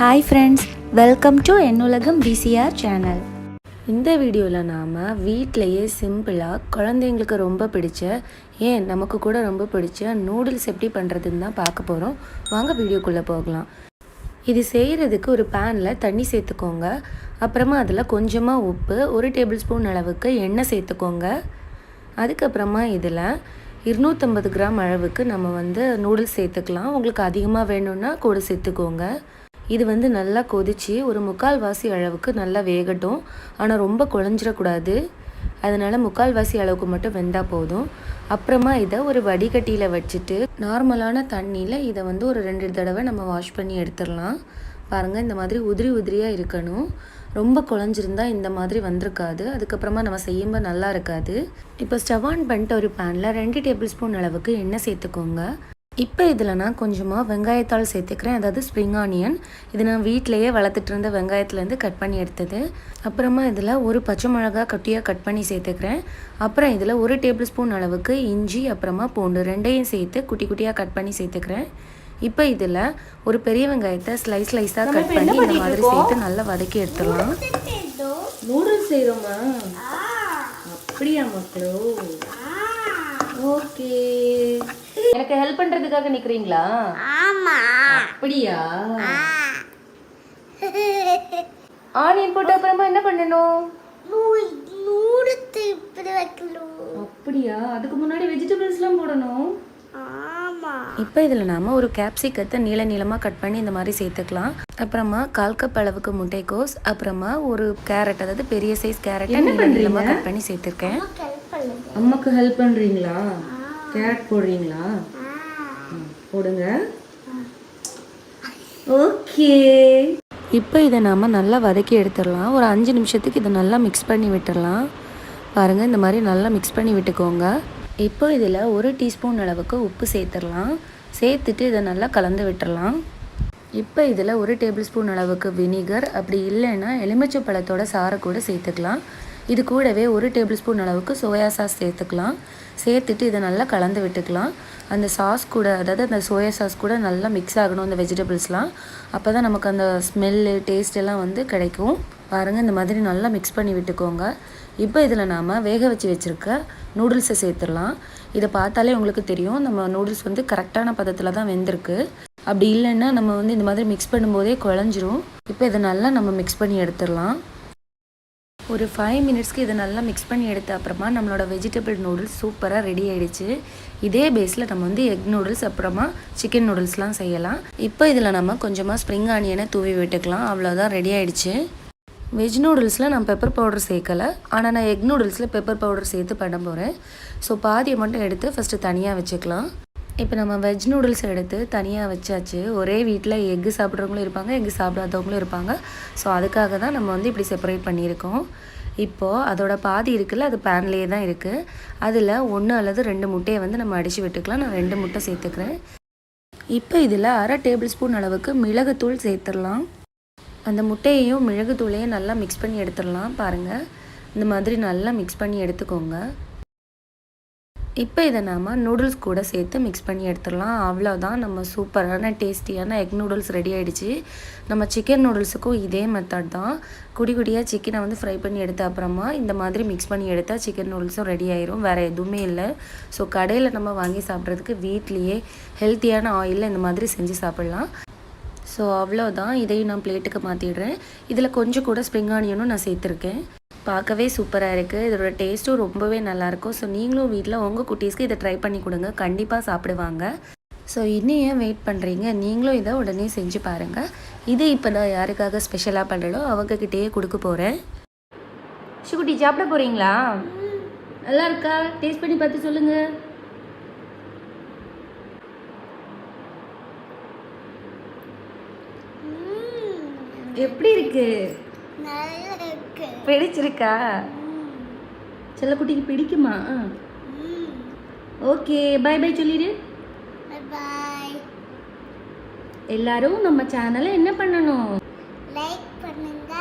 Hi friends welcome to என்னுலகம் PCR channel இந்த வீடியோவில் நாம் வீட்டிலையே சிம்பிளாக குழந்தைங்களுக்கு ரொம்ப பிடிச்ச ஏன் நமக்கு கூட ரொம்ப பிடிச்ச நூடுல்ஸ் எப்படி பண்ணுறதுன்னு தான் பார்க்க போகிறோம் வாங்க வீடியோக்குள்ளே போகலாம். இது செய்கிறதுக்கு ஒரு பேனில் தண்ணி சேர்த்துக்கோங்க. அப்புறமா அதில் கொஞ்சமாக உப்பு ஒரு டேபிள் ஸ்பூன் அளவுக்கு எண்ணெய் சேர்த்துக்கோங்க. அதுக்கப்புறமா இதில் இருநூற்றம்பது கிராம் அளவுக்கு நம்ம வந்து நூடுல்ஸ் சேர்த்துக்கலாம். உங்களுக்கு அதிகமாக வேணும்னா கூட சேர்த்துக்கோங்க. இது வந்து நல்லா கொதித்து ஒரு முக்கால்வாசி அளவுக்கு நல்லா வேகட்டும். ஆனால் ரொம்ப குழஞ்சிடக்கூடாது அதனால் முக்கால்வாசி அளவுக்கு மட்டும் வெந்தால் போதும். அப்புறமா இதை ஒரு வடிகட்டியில் வச்சுட்டு நார்மலான தண்ணியில் இதை வந்து ஒரு ரெண்டு தடவை நம்ம வாஷ் பண்ணி எடுத்துடலாம். பாருங்கள் இந்த மாதிரி உதிரி உதிரியாக இருக்கணும். ரொம்ப குழஞ்சிருந்தா இந்த மாதிரி வந்திருக்காது. அதுக்கப்புறமா நம்ம செய்யும்போது நல்லா இருக்காது. இப்போ ஸ்டவ் ஆன் பண்ணிட்டு ஒரு பேனில் ரெண்டு டேபிள் ஸ்பூன் அளவுக்கு எண்ணெய் சேர்த்துக்கோங்க. இப்போ இதில் நான் கொஞ்சமாக வெங்காயத்தாள் சேர்த்துக்கிறேன். அதாவது ஸ்ப்ரிங் ஆனியன் இது நான் வீட்டிலையே வளர்த்துட்டு இருந்த வெங்காயத்துலேருந்து கட் பண்ணி எடுத்தது. அப்புறமா இதில் ஒரு பச்சை மிளகா கட்டியாக கட் பண்ணி சேர்த்துக்கிறேன். அப்புறம் இதில் ஒரு டேபிள் ஸ்பூன் அளவுக்கு இஞ்சி அப்புறமா பூண்டு ரெண்டையும் சேர்த்து குட்டி குட்டியாக கட் பண்ணி சேர்த்துக்கிறேன். இப்போ இதில் ஒரு பெரிய வெங்காயத்தை ஸ்லைஸ் ஸ்லைஸாக கட் பண்ணி இந்த மாதிரி சேர்த்து நல்லா வதக்கி எடுத்துடலாம். நூடுல்ஸ் செய்கிறோமா அப்படியா மக்களோ? ஓகே எனக்கு ஹெல்ப் பண்றதுக்காக நிக்கிறீங்களா? ஆமா. அப்படியா? ஆனியன் போட்ட அப்புறமா என்ன பண்ணணும்? வைக்கணும். அப்படியா? அதுக்கு முன்னாடி வெஜிடபிள்ஸ்லாம் போடணும். ஆமா. இப்போ இதில் நாம ஒரு கேப்சிகத்தை நீள நீளமாக கட் பண்ணி இந்த மாதிரி சேர்த்துக்கலாம். அப்புறமா கால் கப் அளவுக்கு முட்டைக்கோஸ் அப்புறமா ஒரு கேரட் அதாவது பெரிய சைஸ் கேரட்டை நீள நீளமாக கட் பண்ணி சேர்த்துருக்கேன். ஹெல்ப் பண்ணுங்க. அம்மாக்கு ஹெல்ப் பண்ணுறீங்களா கேரட் போடுறீங்களா? போடுங்க. ஓகே. இப்போ இதை நாம் நல்லா வதக்கி எடுத்துடலாம். ஒரு அஞ்சு நிமிஷத்துக்கு இதை நல்லா மிக்ஸ் பண்ணி விட்டுடலாம். பாருங்கள் இந்த மாதிரி நல்லா மிக்ஸ் பண்ணி விட்டுக்கோங்க. இப்போ இதில் ஒரு டீஸ்பூன் அளவுக்கு உப்பு சேர்த்துடலாம். சேர்த்துட்டு இதை நல்லா கலந்து விட்டுறலாம் இப்போ இதில் ஒரு டேபிள் ஸ்பூன் அளவுக்கு வினிகர். அப்படி இல்லைன்னா எலுமிச்சை பழத்தோட சாறை கூட சேர்த்துக்கலாம். இது கூடவே ஒரு டேபிள் ஸ்பூன் அளவுக்கு சோயா சாஸ் சேர்த்துக்கலாம். சேர்த்துட்டு இதை நல்லா கலந்து விட்டுக்கலாம். அந்த சாஸ் கூட அதாவது அந்த சோயா சாஸ் கூட நல்லா மிக்ஸ் ஆகணும் அந்த வெஜிடபிள்ஸ்லாம் அப்போ தான் நமக்கு அந்த ஸ்மெல்லு டேஸ்ட் எல்லாம் வந்து கிடைக்கும். பாருங்கள் இந்த மாதிரி நல்லா மிக்ஸ் பண்ணி விட்டுக்கோங்க. இப்போ இதில் நாம் வேக வச்சு வச்சுருக்க நூடுல்ஸை சேர்த்துடலாம். இதை பார்த்தாலே உங்களுக்கு தெரியும் நம்ம நூடுல்ஸ் வந்து கரெக்டான பதத்தில் தான் வெந்திருக்கு. அப்படி இல்லைன்னா நம்ம வந்து இந்த மாதிரி மிக்ஸ் பண்ணும்போதே குழஞ்சிரும். இப்போ இதை நல்லா நம்ம மிக்ஸ் பண்ணி எடுத்துடலாம். ஒரு ஃபைவ் மினிட்ஸ்க்கு இதை நல்லா மிக்ஸ் பண்ணி எடுத்த அப்புறமா நம்மளோட வெஜிடபிள் நூடுல்ஸ் சூப்பராக ரெடி ஆகிடுச்சு இதே பேஸில் நம்ம வந்து எக் நூடுல்ஸ் அப்புறமா சிக்கன் நூடுல்ஸ்லாம் செய்யலாம். இப்போ இதில் நம்ம கொஞ்சமாக ஸ்ப்ரிங் ஆனியனை தூவி விட்டுக்கலாம். அவ்வளோதான் ரெடி ஆகிடுச்சு வெஜ் நூடுல்ஸில் நான் பெப்பர் பவுடர் சேர்க்கலை. ஆனால் நான் எக் நூடுல்ஸில் பெப்பர் பவுடர் சேர்த்து பண்ண போகிறேன் ஸோ பாதியை மட்டும் எடுத்து ஃபஸ்ட்டு தனியாக வச்சுக்கலாம். இப்போ நம்ம வெஜ் நூடுல்ஸ் எடுத்து தனியாக வச்சாச்சு. ஒரே வீட்டில் எக்கு சாப்பிட்றவங்களும் இருப்பாங்க எக்கு சாப்பிடாதவங்களும் இருப்பாங்க. ஸோ அதுக்காக தான் நம்ம வந்து இப்படி செப்பரேட் பண்ணியிருக்கோம். இப்போது அதோட பாதி இருக்குல்ல அது பேன்லேயே தான் இருக்குது அதில் ஒன்று அல்லது ரெண்டு முட்டையை வந்து நம்ம அடித்து விட்டுக்கலாம். நான் ரெண்டு முட்டை சேர்த்துக்கிறேன். இப்போ இதில் அரை டேபிள் ஸ்பூன் அளவுக்கு மிளகுத்தூள் சேர்த்துடலாம். அந்த முட்டையையும் மிளகுத்தூளையும் நல்லா மிக்ஸ் பண்ணி எடுத்துடலாம் பாருங்கள் இந்த மாதிரி நல்லா மிக்ஸ் பண்ணி எடுத்துக்கோங்க. இப்போ இதை நாம் நூடுல்ஸ் கூட சேர்த்து மிக்ஸ் பண்ணி எடுத்துடலாம். அவ்வளோதான் நம்ம சூப்பரான டேஸ்டியான எக் நூடுல்ஸ் ரெடி ஆகிடுச்சு நம்ம சிக்கன் நூடுல்ஸுக்கும் இதே மெத்தட் தான். குடி குடியாக சிக்கனை வந்து ஃப்ரை பண்ணி எடுத்த அப்புறமா இந்த மாதிரி மிக்ஸ் பண்ணி எடுத்தால் சிக்கன் நூடுல்ஸும் ரெடி ஆயிரும். வேறு எதுவுமே இல்லை. ஸோ கடையில் நம்ம வாங்கி சாப்பிட்றதுக்கு வீட்லேயே ஹெல்த்தியான ஆயிலில் இந்த மாதிரி செஞ்சு சாப்பிட்லாம். ஸோ அவ்வளோதான் இதையும் நான் பிளேட்டுக்கு மாற்றிடுறேன் இதில் கொஞ்சம் கூட ஸ்ப்ரிங் ஆனியனும் நான் சேர்த்துருக்கேன். பார்க்கவே சூப்பராக இருக்குது இதோட டேஸ்ட்டும் ரொம்பவே நல்லாயிருக்கும் ஸோ நீங்களும் வீட்டில் உங்கள் குட்டீஸ்க்கு இதை ட்ரை பண்ணி கொடுங்க. கண்டிப்பாக சாப்பிடுவாங்க. ஸோ இன்னும் ஏன் வெயிட் பண்ணுறீங்க நீங்களும் இதை உடனே செஞ்சு பாருங்கள் இது இப்போ நான் யாருக்காக ஸ்பெஷலாக பண்ணுறோ அவங்கக்கிட்டேயே கொடுக்க போகிறேன் ஷுகுட்டி சாப்பிட போகிறீங்களா நல்லா இருக்கா? டேஸ்ட் பண்ணி பார்த்து சொல்லுங்கள் எப்படி இருக்கு? பிடிச்சிருக்கா? செல்ல குட்டிக்கு பிடிக்குமா? ஓகே பை பாய் சொல்லிடு. எல்லாரும் நம்ம சேனலை என்ன பண்ணணும்? லைக் பண்ணுங்க.